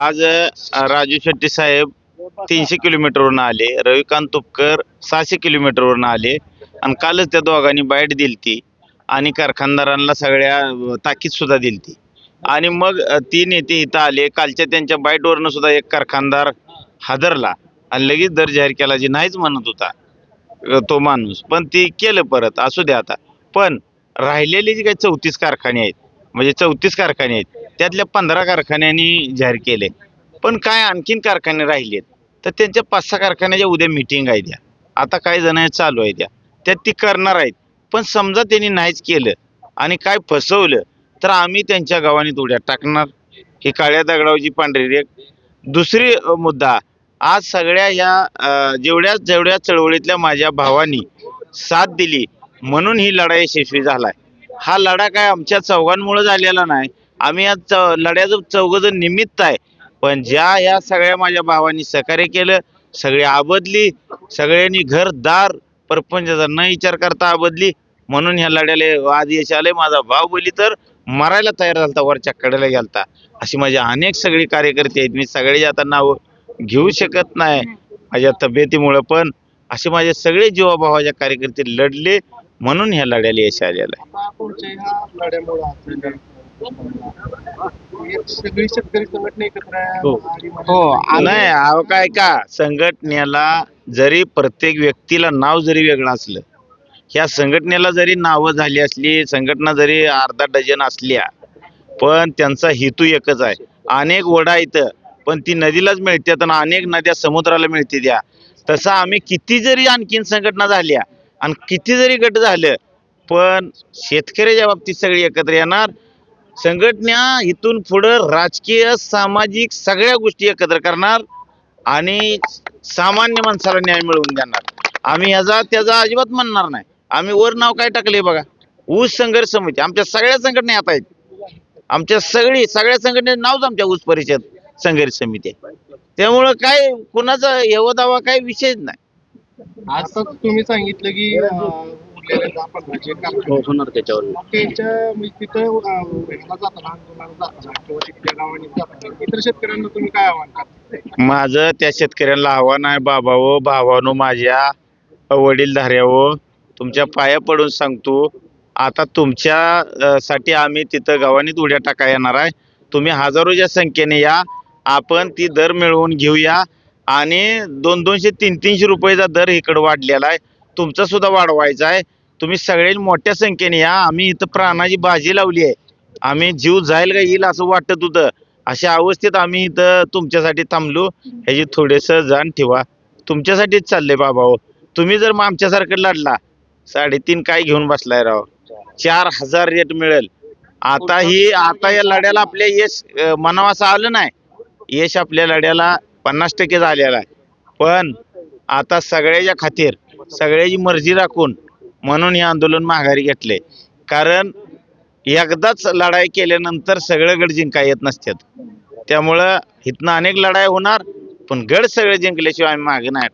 आज राजू शेट्टी साहेब तीनशे किलोमीटरवरून आले रविकांत तुपकर सहाशे किलोमीटरवरून आले आणि कालच त्या दोघांनी बाईट दिलती आणि कारखानदारांना सगळ्या ताकीदसुद्धा ताकीद सुद्धा दिलती. आणि मग ती नेते इथं आले कालच्या त्यांच्या बाईटवरनं सुद्धा एक कारखानदार हादरला आणि लगेच दर जाहीर केला जी नाहीच म्हणत होता तो माणूस. पण ती केलं परत असू द्या आता. पण राहिलेले जे काही चौतीस कारखाने आहेत म्हणजे चौतीस कारखाने आहेत त्यातल्या पंधरा कारखान्यांनी जाहीर केले. पण काय आणखीन कारखाने राहिलेत? तर त्यांच्या पाच सहा कारखान्याच्या उद्या मिटिंग आहे द्या आता काही जण चालू आहे द्या त्यात ती करणार आहेत. पण समजा त्यांनी नाहीच केलं आणि काय फसवलं तर आम्ही त्यांच्या गावाने उड्या टाकणार. ही काळ्या दगडावची पांढरी रेख दुसरी मुद्दा. आज सगळ्या ह्या जेवढ्या जेवढ्या चळवळीतल्या माझ्या भावानी साथ दिली म्हणून ही लढाई यशस्वी झालाय. हा लढा काय आमच्या चौघांमुळे झालेला नाही. आम्ही या चौ लढ्याचं चौघजण निमित्त आहे. पण ज्या या सगळ्या माझ्या भावांनी सहकार्य केलं सगळी आबदली सगळ्यांनी घरदार परपंचाचा न विचार करता आबदली म्हणून ह्या लढ्याला आज यश आले माझा भाव बोली तर मरायला तयार झालता वरच्या कडेला गेलता. अशी माझी अनेक सगळी कार्यकर्ते आहेत. मी सगळे आता नाव घेऊ शकत नाही माझ्या तब्येतीमुळं पण. असे माझे सगळे जीवाभावाच्या कार्यकर्ते लढले म्हणून ह्या लढ्याला यश आलेलं आहे. सगळी शेतकरी संघटना एकत्र आहे. हो. आणि मला- हो, नाही अहो काय का संघटनेला जरी प्रत्येक व्यक्तीला नाव जरी वेगळं असलं ह्या संघटनेला जरी नावं झाली असली संघटना जरी अर्धा डझन असल्या पण त्यांचा हेतू एकच आहे. अनेक वडा इथं पण ती नदीलाच मिळते आणि अनेक नद्या समुद्राला मिळते द्या तसं आम्ही किती जरी आणखीन संघटना झाल्या आणि किती जरी गट झालं पण शेतकऱ्याच्या बाबतीत सगळी एकत्र येणार संघटना इथून पुढं राजकीय सामाजिक सगळ्या गोष्टी एकत्र करणार आणि सामान्य माणसाला न्याय मिळवून देणार. आम्ही ह्याचा त्याचा अजिबात म्हणणार नाही. आम्ही वर नाव काय टाकले बघा? ऊस संघर्ष समिती. आमच्या सगळ्या संघटना आता आहेत. आमच्या सगळी सगळ्या संघटनेचं नावच आमच्या ऊस परिषद संघर्ष समिती त्यामुळं काय कुणाचा हेवा दावा काय विषयच नाही. आता तुम्ही सांगितलं की आहेत, होणार त्याच्यावर त्यांच्या म्हणजे तिथं अं, ह्याला जाताना आंदोलनाला जाताना किंवा तिथल्या गावाने जाताना इतर शेतकऱ्यांना तुम्ही काय आव्हान करता? माझं त्या शेतकऱ्यांना आव्हान आहे बाबाओ भावानो माझ्या वडीलधाऱ्याओ तुमच्या पाया पडून सांगतो. आता तुमच्या साठी आम्ही तिथं गावानीत उड्या टाका येणार आहे. तुम्ही हजारोच्या संख्येने या. आपण ती दर मिळवून घेऊया. आणि दोन दोनशे तीन तीनशे रुपयेचा दर इकडं वाढलेला आहे. तुमचा सुद्धा वाढवायचा आहे. तुम्ही सगळे मोठ्या संख्येने या. आम्ही इथं प्राणाची बाजी लावली आहे. आम्ही जीव जाईल का येईल असं वाटत होतं. अशा अवस्थेत आम्ही इथं तुमच्यासाठी थांबलो. ह्याची थोडंसं जाण ठेवा. तुमच्यासाठीच चाललंय बाबा हो. तुम्ही जर मग आमच्यासारखं लढला साडेतीन काय घेऊन बसलाय राव? चार हजार रेट मिळेल. आता ही आता या लढ्याला आपल्या यश अं, आलं नाही. यश आपल्या लढ्याला पन्नास टक्के झालेला आहे. पण आता सगळ्याच्या खातीर सगळ्याची मर्जी राखून म्हणून हे आंदोलन माघारी घेतले. कारण एकदाच लढाई केल्यानंतर सगळं गड जिंका येत नसतात. त्यामुळं इथनं अनेक लढाई होणार पण गड सगळे जिंकल्याशिवाय आम्ही मागे नाही